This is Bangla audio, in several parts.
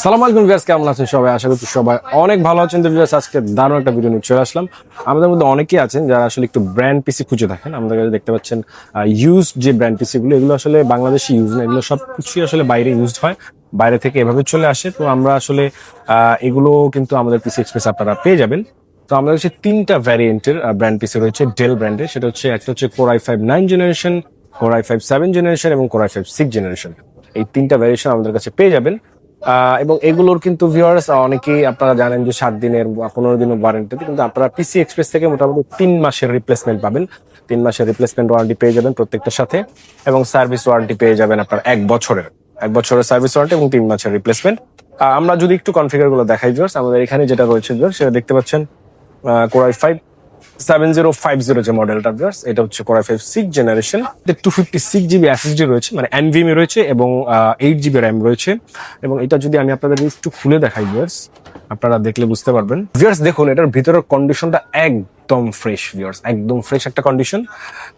সালাম আলাইকুম ভিউয়ার্স, কেমন আছেন সবাই? আশা করছি সবাই অনেক ভালো আছেন। তো আজকে দারুণ একটা ভিডিও নিয়ে চলে আসলাম। আমাদের মধ্যে অনেকেই আছেন যারা আসলে একটু ব্র্যান্ড পিসি খুঁজে থাকেন আমাদের কাছে দেখতে পাচ্ছেন ইউজ যে ব্র্যান্ড পিসি গুলো, এগুলো আসলে বাংলাদেশি ইউজ না, এগুলো সব কিছুই আসলে বাইরে ইউজড হয়, বাইরে থেকে এভাবে চলে আসে। তো আমরা আসলে এগুলো কিন্তু আমাদের পিসি এক্সপ্রেস আপনারা পেয়ে যাবেন। তো আমাদের কাছে তিনটা ভ্যারিয়েন্টের ব্র্যান্ড পিসি রয়েছে ডেল ব্র্যান্ডের সেটা হচ্ছে, একটা হচ্ছে core i five nine generation core i five seven generation এবং core i five six generation এই তিনটা ভ্যারিয়েশন আমাদের কাছে পেয়ে যাবেন। এবং এগুলোর কিন্তু ভিউয়ার্স অনেকেই আপনারা জানেন যে সাত দিনের পনেরো দিনের ওয়ারেন্টি কিন্তু আপনারা পিসি এক্সপ্রেস থেকে মোটামুটি তিন মাসের রিপ্লেসমেন্ট পাবেন। তিন মাসের রিপ্লেসমেন্ট ওয়ারেন্টি পেয়ে যাবেন প্রত্যেকটার সাথে, এবং সার্ভিস ওয়ারেন্টি পেয়ে যাবেন আপনার এক বছরের। এক বছরের সার্ভিস ওয়ারেন্টি এবং তিন মাসের রিপ্লেসমেন্ট আমরা যদি একটু কনফিগারগুলো দেখাই ভিউয়ার্স আমাদের এখানে যেটা রয়েছে ভিউয়ার্স সেটা দেখতে পাচ্ছেন core i five seven zero five zero যে মডেলটা ভিউয়ার্স এটা হচ্ছে core i five six generation two fifty six GB SSD রয়েছে মানে এনভিএমই রয়েছে এবং এইট জিবি র্যাম রয়েছে। এবং এটা যদি আমি আপনাদের একটু খুলে দেখাই ভিউয়ার্স আপনারা দেখলে বুঝতে পারবেন। ভিউয়ার্স দেখুন, এটার ভিতরের কন্ডিশনটা একদম ফ্রেশ ভিউয়ার্স একদম ফ্রেশ একটা কন্ডিশন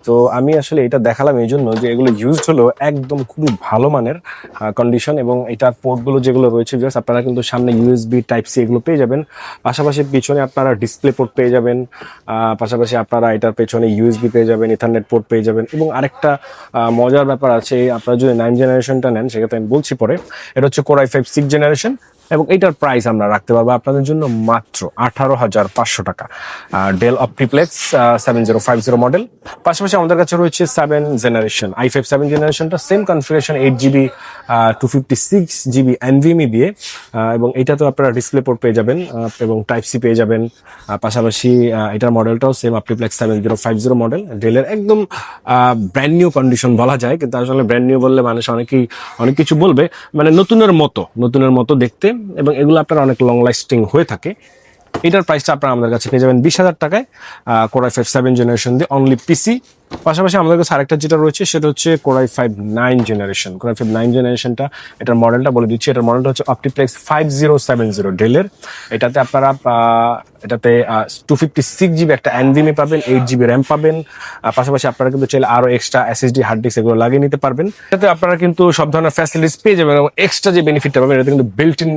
তো আমি আসলে এটা দেখালাম এই জন্য যে এগুলো ইউজড হলো একদম খুবই ভালো মানের কন্ডিশন এবং এটার পোর্টগুলো যেগুলো রয়েছে ভিউয়ার্স আপনারা কিন্তু সামনে ইউএসবি টাইপ সি এগুলো পেয়ে যাবেন। পাশাপাশি পিছনে আপনারা ডিসপ্লে পোর্ট পেয়ে যাবেন পাশাপাশি আপনারা এটার পেছনে ইউএসবি পেয়ে যাবেন ইথারনেট পোর্ট পেয়ে যাবেন এবং আরেকটা মজার ব্যাপার আছে, আপনারা যদি নাইন জেনারেশনটা নেন, সেক্ষেত্রে আমি বলছি পরে, এটা হচ্ছে কোরাই ফাইভ সিক্স জেনারেশন এবং এটার প্রাইস আমরা রাখতে পারব আপনাদের জন্য মাত্র আঠারো হাজার পাঁচশো টাকা। Dell of OptiPlex seven zero five zero model পাশাপাশি আমাদের কাছে রয়েছে seven generation i five seven জেনারেশনটা same configuration eight GB two fifty six GB NVMe দিয়ে। এবং এটা তো আপনারা ডিসপ্লে পোর্ট পেয়ে যাবেন এবং টাইপ সি পেয়ে যাবেন। পাশাপাশি এটার মডেলটাও same OptiPlex seven zero five zero model ডেলের একদম ব্র্যান্ড নিউ কন্ডিশন বলা যায়, কিন্তু আসলে ব্র্যান্ড নিউ বললে মানুষ অনেকেই অনেক কিছু বলবে। মানে নতুনের মতো নতুনের মতো দেখতে। এবং এগুলো আপনার অনেক লং লাস্টিং হয়ে থাকে। এটার প্রাইসটা আপনারা আমাদের কাছে পেয়ে যাবেন বিশ হাজার টাকায় core i five seven generation দিয়ে অনলি পিসি পাশাপাশি আমাদের কাছে আরেকটা যেটা রয়েছে, সেটা হচ্ছে core i five nine generation core i five nine জেনারেশনটা এটার মডেলটা বলে দিচ্ছি। এটার মডেলটা হচ্ছে OptiPlex five zero seven zero ডেলের এটাতে আপনারা এটাতে টু ফিফটি সিক্স জিবি একটা এনভিএমে পাবেন এইট জিবি র্যাম পাবেন। পাশাপাশি আপনারা কিন্তু চাইলে আরও এক্সট্রা এসএসডি হার্ড ডিস্ক এগুলো লাগিয়ে নিতে পারবেন। এটাতে আপনারা কিন্তু সব ধরনের ফ্যাসিলিটিস পেয়ে যাবেন এবং এক্সট্রা যে বেনিফিটটা পাবেন, এটাতে কিন্তু বিল্ট ইন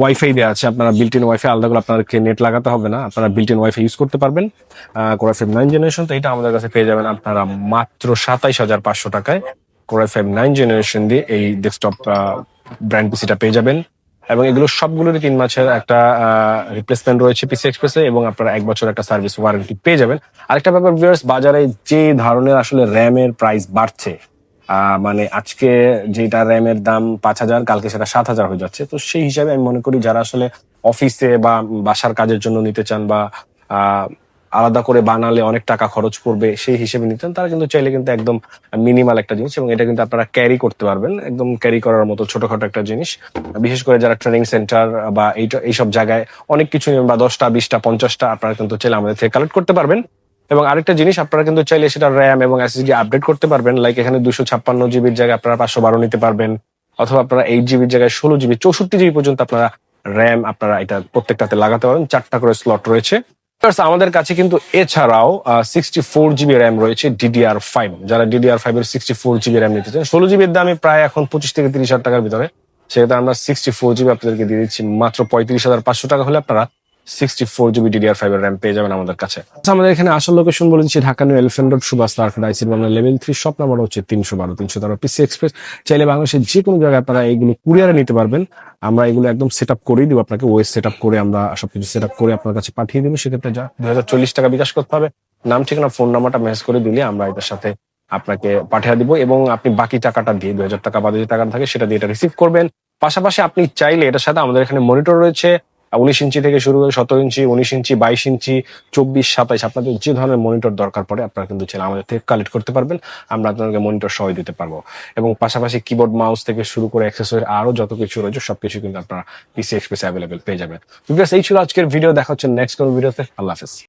ওয়াইফাই দেওয়া আছে। আপনারা বিল্ট ইন ওয়াইফাই আলাদা করে আপনাদেরকে নেট লাগাতে হবে না। আপনারা বিল্ট ইন ওয়াইফাই ইউজ করতে পারবেন। কোরাই ফাইভ নাইন জেনারেশন তো এটা আমাদের কাছে পেয়ে যাবেন আপনারা মাত্র সাতাইশ হাজার পাঁচশো টাকায়। কোরাই ফাইভ নাইন জেনারেশন দিয়ে এই ডেস্কটপ ব্র্যান্ড পিসিটা পেয়ে যাবেন। এবং এগুলো সবগুলোরই তিন মাসের একটা রিপ্লেসমেন্ট রয়েছে পিসি এক্সপ্রেসে এবং আপনারা এক বছর একটা সার্ভিস ওয়ারেন্টি পেয়ে যাবেন। আরেকটা ব্যাপার ভিউয়ার্স বাজারে যে ধরনের আসলে র্যামের প্রাইস বাড়ছে মানে আজকে যেটা র্যামের দাম পাঁচ হাজার, কালকে সেটা সাত হাজার হয়ে যাচ্ছে। তো সেই হিসাবে আমি মনে করি যারা আসলে অফিসে বা বাসার কাজের জন্য নিতে চান বা আলাদা করে বানালে অনেক টাকা খরচ পড়বে সেই হিসেবে নিতেন তারা কিন্তু চাইলে কিন্তু একদম মিনিমাল একটা জিনিস এবং এটা কিন্তু আপনারা ক্যারি করতে পারবেন, একদম ক্যারি করার মতো ছোটখাটো একটা জিনিস। বিশেষ করে যারা ট্রেনিং সেন্টার বা এইসব জায়গায় অনেক কিছু বা দশটা, বিশটা, পঞ্চাশটা, আপনারা কিন্তু চাইলে আমাদের থেকে কালেক্ট করতে পারবেন। এবং আরেকটা জিনিস, আপনারা কিন্তু চাইলে সেটা র্যাম এবং এসএসডি আপডেট করতে পারবেন। লাইক এখানে দুশো ছাপ্পান্ন জিবির জায়গায় আপনারা পাঁচশো বারো নিতে পারবেন। অথবা আপনারা এইট জিবির জায়গায় ষোলো জিবি চৌষট্টি জিবি পর্যন্ত আপনারা র্যাম আপনারা এটা প্রত্যেকটাতে লাগাতে পারেন চারটা করে স্লট রয়েছে। আমাদের কাছে কিন্তু এছাড়াও সিক্সটি ফোর জিবি র্যাম রয়েছে ডিডিআর ফাইভ যারা ডিডিআর ফাইভ এর সিক্সটি ফোর জিবি র্যাম নিতে চান, ষোলো জিবির দামে প্রায় এখন পঁচিশ থেকে তিরিশ হাজার টাকার ভিতরে। সেক্ষেত্রে আমরা সিক্সটি ফোর জিবি আপনাদেরকে দিয়ে দিচ্ছি। মাত্র পঁয়ত্রিশ হাজার পাঁচশো টাকা হলে আপনারা sixty four GB DDR five RAM পেয়ে যাবেন আমাদের কাছে। আচ্ছা, আমাদের এখানে আসল লোকেশন বলে দিচ্ছি ঢাকা নিউ এলিফেন্ট রোড সুভাষ তারকাট আইসির মামলা লেভেল থ্রি শপ নাম্বার হচ্ছে তিনশো বারো তিনশো তেরো পিসি এক্সপ্রেস চাইলে বাংলাদেশের যে কোনো জায়গায় আপনারা এইগুলো কুরিয়ারে নিতে পারবেন। আমরা এগুলো একদম সেট আপ করেই দিব আপনাকে ওয়েস সেট আপ করে আমরা সবকিছু সেট আপ করে আপনার কাছে পাঠিয়ে দেবো। সেক্ষেত্রে যা দুই হাজার চল্লিশ টাকা বিকাশ করতে হবে। নাম ঠিকানা ফোন নাম্বারটা মেসেজ করে দিলে আমরা এটার সাথে আপনাকে পাঠিয়ে দিব এবং আপনি বাকি টাকাটা দিয়ে দুই হাজার টাকা বাদে যে টাকা থাকে সেটা দিয়ে এটা রিসিভ করবেন। পাশাপাশি আপনি চাইলে এটার সাথে আমাদের এখানে মনিটর রয়েছে। উনিশ ইঞ্চি থেকে শুরু করে সতেরো ইঞ্চি, উনিশ ইঞ্চি, বাইশ ইঞ্চি, চব্বিশ, সাতাইশ, আপনাদের যে ধরনের মনিটর দরকার পড়ে আপনারা কিন্তু ছেলে আমাদের থেকে কালেক্ট করতে পারবেন। আমরা আপনাদেরকে মনিটর সহ দিতে পারব। এবং পাশাপাশি কিবোর্ড মাউস থেকে শুরু করে অ্যাক্সেসরি আরও যত কিছু রয়েছে সব কিছু কিন্তু আপনারা পিসি এক্সপ্রেস অ্যাভেলেবেল পেয়ে যাবেন। এই ছিল আজকের ভিডিও দেখা হচ্ছে নেক্সট কোনো ভিডিওতে আল্লাহ হাফেজ।